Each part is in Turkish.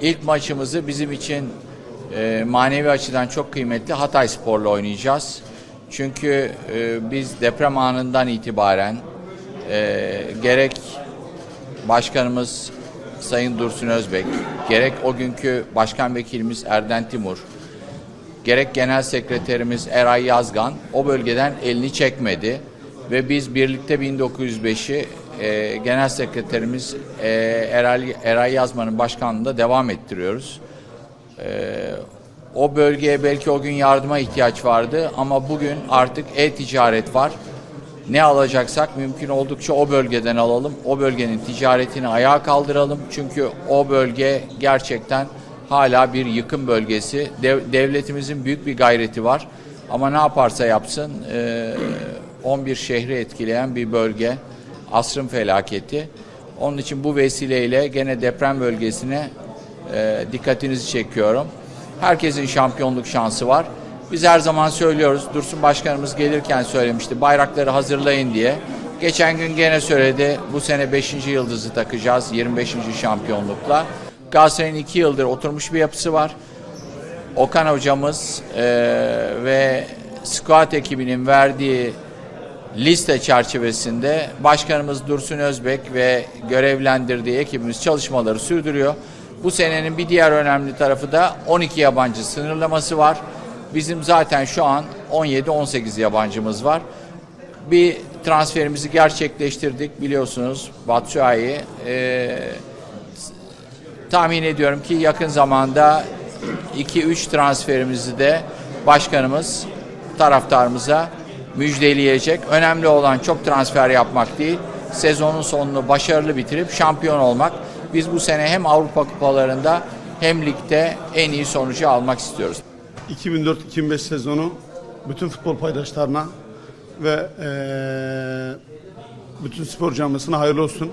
İlk maçımızı bizim için e, manevi açıdan çok kıymetli Hatay Spor'la oynayacağız. Çünkü e, biz deprem anından itibaren e, gerek başkanımız Sayın Dursun Özbek, gerek o günkü başkan vekilimiz Erden Timur, gerek genel sekreterimiz Eray Yazgan o bölgeden elini çekmedi ve biz birlikte 1905'i e, genel sekreterimiz e, Eray, Eray Yazman'ın başkanlığında devam ettiriyoruz. E, o bölgeye belki o gün yardıma ihtiyaç vardı ama bugün artık e-ticaret var. Ne alacaksak mümkün oldukça o bölgeden alalım. O bölgenin ticaretini ayağa kaldıralım. Çünkü o bölge gerçekten hala bir yıkım bölgesi. Dev- devletimizin büyük bir gayreti var. Ama ne yaparsa yapsın e, 11 şehri etkileyen bir bölge. Asrın felaketi. Onun için bu vesileyle gene deprem bölgesine e, dikkatinizi çekiyorum. Herkesin şampiyonluk şansı var. Biz her zaman söylüyoruz. Dursun Başkanımız gelirken söylemişti. Bayrakları hazırlayın diye. Geçen gün gene söyledi. Bu sene 5. yıldızı takacağız 25. şampiyonlukla. Galatasaray'ın 2 yıldır oturmuş bir yapısı var. Okan hocamız e, ve squad ekibinin verdiği liste çerçevesinde Başkanımız Dursun Özbek ve görevlendirdiği ekibimiz çalışmaları sürdürüyor. Bu senenin bir diğer önemli tarafı da 12 yabancı sınırlaması var. Bizim zaten şu an 17-18 yabancımız var. Bir transferimizi gerçekleştirdik biliyorsunuz Batshuayi. Ee, tahmin ediyorum ki yakın zamanda 2-3 transferimizi de başkanımız taraftarımıza müjdeleyecek. Önemli olan çok transfer yapmak değil, sezonun sonunu başarılı bitirip şampiyon olmak. Biz bu sene hem Avrupa kupalarında hem ligde en iyi sonucu almak istiyoruz. 2004-2005 sezonu bütün futbol paydaşlarına ve bütün spor camiasına hayırlı olsun.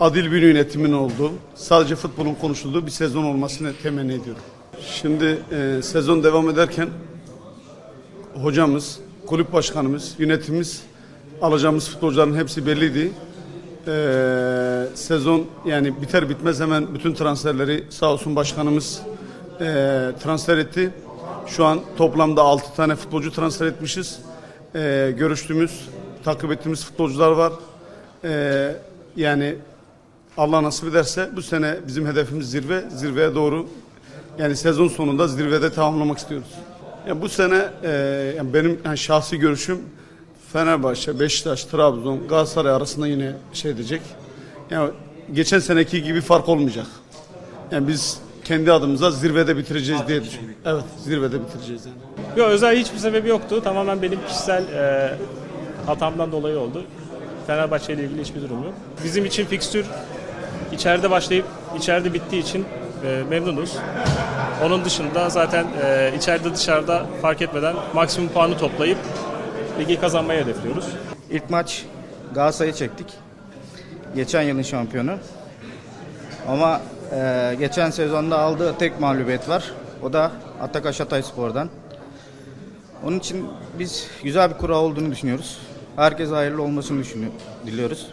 Adil bir yönetimin olduğu, sadece futbolun konuşulduğu bir sezon olmasını temenni ediyorum. Şimdi eee, sezon devam ederken hocamız, kulüp başkanımız, yönetimimiz alacağımız futbolcuların hepsi belliydi. Eee, sezon yani biter bitmez hemen bütün transferleri sağ olsun başkanımız eee, transfer etti. Şu an toplamda 6 tane futbolcu transfer etmişiz. Eee, görüştüğümüz, takip ettiğimiz futbolcular var. Eee, yani Allah nasip ederse bu sene bizim hedefimiz zirve. Zirveye doğru yani sezon sonunda zirvede tamamlamak istiyoruz. Ya bu sene eee, yani benim yani şahsi görüşüm Fenerbahçe, Beşiktaş, Trabzon, Galatasaray arasında yine şey edecek. Yani geçen seneki gibi fark olmayacak. Yani biz kendi adımıza zirvede bitireceğiz diye düşünüyorum. Evet, zirvede bitireceğiz yani. Yok özel hiçbir sebebi yoktu. Tamamen benim kişisel e, hatamdan dolayı oldu. Fenerbahçe ile ilgili hiçbir durum yok. Bizim için fikstür içeride başlayıp içeride bittiği için e, memnunuz. Onun dışında zaten e, içeride dışarıda fark etmeden maksimum puanı toplayıp ligi kazanmayı hedefliyoruz. İlk maç Galatasaray'ı çektik. Geçen yılın şampiyonu. Ama e, geçen sezonda aldığı tek mağlubiyet var. O da Atakaş Hatay Spor'dan. Onun için biz güzel bir kura olduğunu düşünüyoruz. Herkese hayırlı olmasını düşünüyor, diliyoruz.